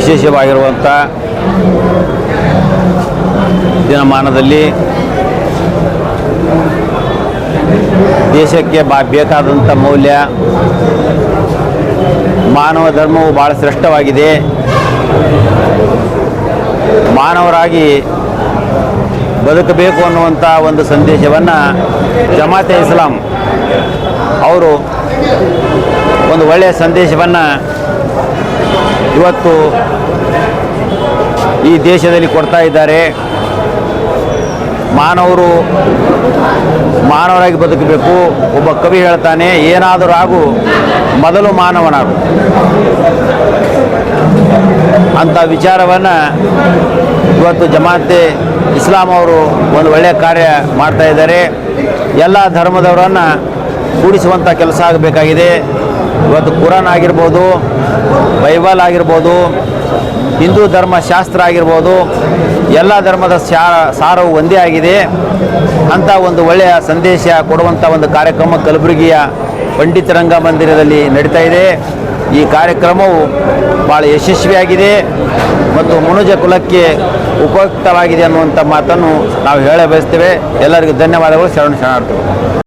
ವಿಶೇಷವಾಗಿರುವಂಥ ದಿನಮಾನದಲ್ಲಿ ದೇಶಕ್ಕೆ ಬಾ ಬೇಕಾದಂಥ ಮೌಲ್ಯ, ಮಾನವ ಧರ್ಮವು ಭಾಳ ಶ್ರೇಷ್ಠವಾಗಿದೆ. ಮಾನವರಾಗಿ ಬದುಕಬೇಕು ಅನ್ನುವಂಥ ಒಂದು ಸಂದೇಶವನ್ನು ಜಮಾತೆ ಇಸ್ಲಾಂ ಅವರು ಒಂದು ಒಳ್ಳೆಯ ಸಂದೇಶವನ್ನು ಇವತ್ತು ಈ ದೇಶದಲ್ಲಿ ಕೊಡ್ತಾ ಇದ್ದಾರೆ ಮಾನವರು, ಮಾನವರಾಗಿ ಬದುಕಬೇಕು. ಒಬ್ಬ ಕವಿ ಹೇಳ್ತಾನೆ, ಏನಾದರೂ ಆಗು, ಮೊದಲು ಮಾನವನಾಗು. ಅಂಥ ವಿಚಾರವನ್ನು ಇವತ್ತು ಜಮಾತೆ ಇಸ್ಲಾಂ ಅವರು ಒಂದು ಒಳ್ಳೆಯ ಕಾರ್ಯ ಮಾಡ್ತಾ ಇದ್ದಾರೆ. ಎಲ್ಲ ಧರ್ಮದವರನ್ನು ಕೂಡಿಸುವಂಥ ಕೆಲಸ ಆಗಬೇಕಾಗಿದೆ. ಇವತ್ತು ಕುರಾನ್ ಆಗಿರ್ಬೋದು, ಬೈಬಲ್ ಆಗಿರ್ಬೋದು, ಹಿಂದೂ ಧರ್ಮ ಶಾಸ್ತ್ರ ಆಗಿರ್ಬೋದು, ಎಲ್ಲ ಧರ್ಮದ ಸಾರ ಸಾರವು ಒಂದೇ ಆಗಿದೆ. ಅಂಥ ಒಂದು ಒಳ್ಳೆಯ ಸಂದೇಶ ಕೊಡುವಂಥ ಒಂದು ಕಾರ್ಯಕ್ರಮ ಕಲಬುರಗಿಯ ಪಂಡಿತರಂಗ ಮಂದಿರದಲ್ಲಿ ನಡೀತಾ ಇದೆ. ಈ ಕಾರ್ಯಕ್ರಮವು ಭಾಳ ಯಶಸ್ವಿಯಾಗಿದೆ ಮತ್ತು ಮನುಜ ಕುಲಕ್ಕೆ ಉಪಯುಕ್ತವಾಗಿದೆ ಅನ್ನುವಂಥ ಮಾತನ್ನು ನಾವು ಹೇಳ ಬಯಸ್ತೇವೆ ಎಲ್ಲರಿಗೂ ಧನ್ಯವಾದಗಳು. ಶರಣ ಶರಣಾರ್ಥಿಗಳು.